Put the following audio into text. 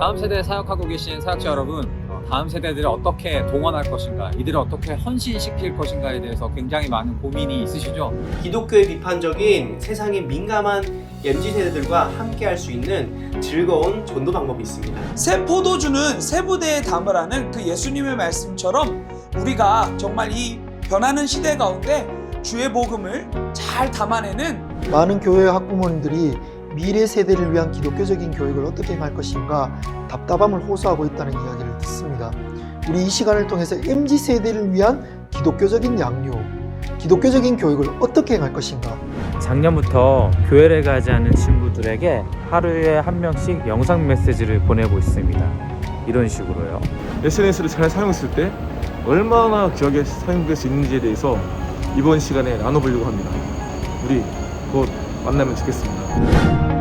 다음 세대에 사역하고 계신 사역자 여러분, 어, 다음 세대들을 어떻게 동원할 것인가, 이들을 어떻게 헌신시킬 것인가에 대해서 굉장히 많은 고민이 있으시죠? 기독교에 비판적인 세상에 민감한 MZ 세대들과 함께 할 수 있는 즐거운 전도 방법이 있습니다. 새 포도주는 새 부대에 담으라는 그 예수님의 말씀처럼 우리가 정말 이 변하는 시대 가운데 주의 복음을 잘 담아내는 많은 교회 학부모님들이 미래 세대를 위한 기독교적인 교육을 어떻게 할 것인가 답답함을 호소하고 있다는 이야기를 듣습니다. 우리 이 시간을 통해서 MZ 세대를 위한 기독교적인 양육, 기독교적인 교육을 어떻게 할 것인가 작년부터 교회를 가지 않는 친구들에게 하루에 한 명씩 영상 메시지를 보내고 있습니다. 이런 식으로요. SNS를 잘 사용했을 때 얼마나 기억에 사용될 수 있는지에 대해서 이번 시간에 나눠보려고 합니다. 우리 곧 만나면 좋겠습니다.